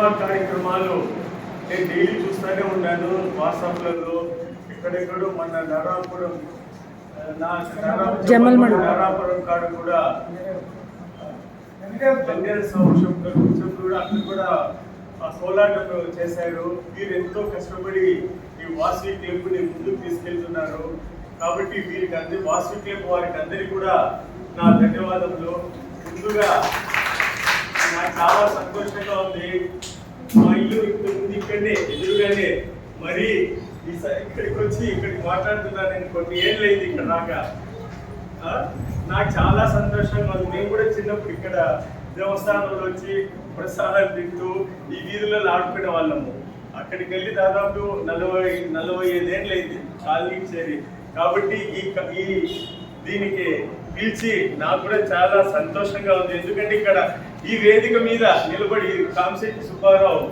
సేవా కార్యక్రమాలు నేను డైలీ చూస్తూనే ఉన్నాను వాట్సాప్లలో ఎక్కడెక్కడో మన నరాపురం నరాపురం కాడ కూడా జనరల్ సంవత్సరం కూర్చొని కూడా అక్కడ కూడా ఆ కోలాటం చేశారు. వీరు ఎంతో కష్టపడి ఈ వాసవి క్లబ్ని ముందుకు తీసుకెళ్తున్నారు. కాబట్టి వీరికి అందరి వాసవి క్లబ్ వారికి అందరికీ కూడా నా ధన్యవాదములు. ముందుగా నాకు చాలా సంతోషంగా ఉంది. మా ఇల్లు ఇక్కడ ఉంది ఇక్కడనే ఎదురుగానే. మరి ఈ ఇక్కడికి వచ్చి ఇక్కడికి మాట్లాడుతున్నాను నేను కొన్ని ఏళ్ళు అయింది ఇక్కడ రాక ఆ, నాకు చాలా సంతోషంగా ఉంది. నేను కూడా చిన్నప్పుడు ఇక్కడ దేవస్థానంలో వచ్చి ప్రసాదాలు తింటూ ఈ వీధులలో ఆడుకునే వాళ్ళము. అక్కడికి వెళ్ళి దాదాపు నలభై నలభై ఐదేళ్ళు అయింది. కాలనీకి చేరి. కాబట్టి ఈ ఈ దీనికి పిలిచి నాకు కూడా చాలా సంతోషంగా ఉంది. ఎందుకంటే ఇక్కడ ఈ వేదిక మీద నిలబడి కామశెట్టి సుబ్బారావు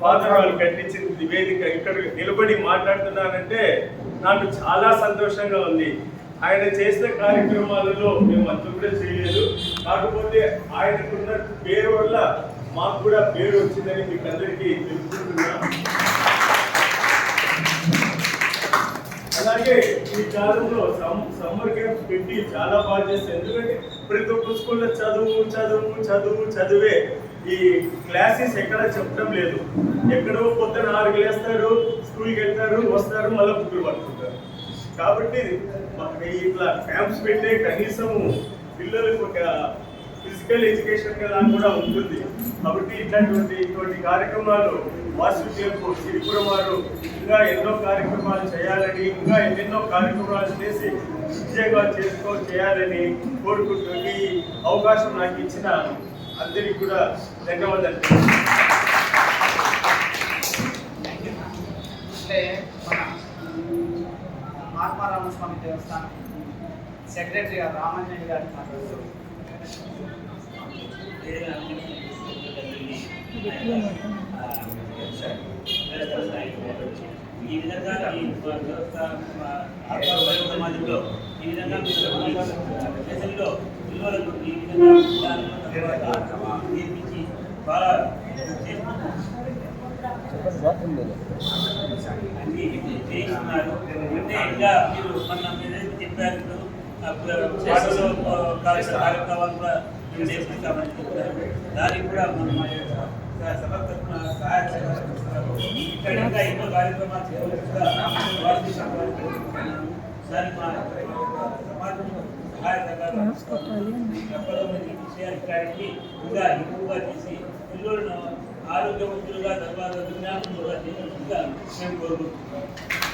ఫాదర్ వాళ్ళు కట్టించింది ఈ వేదిక. ఇక్కడ నిలబడి మాట్లాడుతున్నానంటే నాకు చాలా సంతోషంగా ఉంది. ఆయన చేసిన కార్యక్రమాలలో మేము అంత కూడా చేయలేదు. కాకపోతే ఆయనకున్న పేరు వల్ల మాకు కూడా పేరు వచ్చిందని మీకు అందరికీ తెలుసుకుంటున్నాం అలాగే ఈ కాలంలో సమ్- సమ్మర్ క్యాంప్ పెట్టి చాలా బాగా చేస్తారు ఎందుకంటే ప్రతి ఒక్క స్కూల్లో చదువు చదువు చదువు చదివే ఈ క్లాసెస్ ఎక్కడ చెప్పడం లేదు. ఎక్కడో పొద్దున ఆరుకి లేస్తారు స్కూల్కి వెళ్తారు వస్తారు మళ్ళీ బుక్కులు పట్టుకుంటారు కాబట్టి ఇట్లా క్యాంప్స్ పెట్టే కనీసం పిల్లలకు ఒక ఫిజికల్ ఎడ్యుకేషన్గా కూడా ఉంటుంది. కాబట్టి ఇట్లాంటివంటి ఇటువంటి కార్యక్రమాలు వాసుదేవు సిరిపురం వారు ఇంకా ఎన్నో కార్యక్రమాలు చేయాలని ఇంకా ఎన్నెన్నో కార్యక్రమాలు చేసి విజయంగా చేసుకో చేయాలని కోరుకుంటూ ఈ అవకాశం నాకు ఇచ్చిన అందరికీ కూడా ధన్యవాదాలు. అంటే స్వామి దేవస్థానం సెక్రటరీ గారు రామాంజనేయ గారిని మాట్లాడుతూ ఈ విధంగా ఈ సమాజంలో ఈ విధంగా దేశంలో పిల్లలకు ఈ విధంగా నేర్పించి బాగా అన్ని చేయిస్తున్నారు అంటే ఇంకా మీరు మొన్న చెప్పారు కార్యక్రమాలు కూడా మేము చేపిస్తామని చెప్పారు దానికి కూడా మనం మా యొక్క సభ తరఫున సహాయ ఇక్కడ ఇంకా ఎన్నో కార్యక్రమాలు దానికి మా సమాజం సహాయ సహకారాలు ఇంకా ఎక్కువగా చేసి పిల్లలను ఆరోగ్యవంతులుగా తర్వాత మేము కోరుకుంటున్నాం.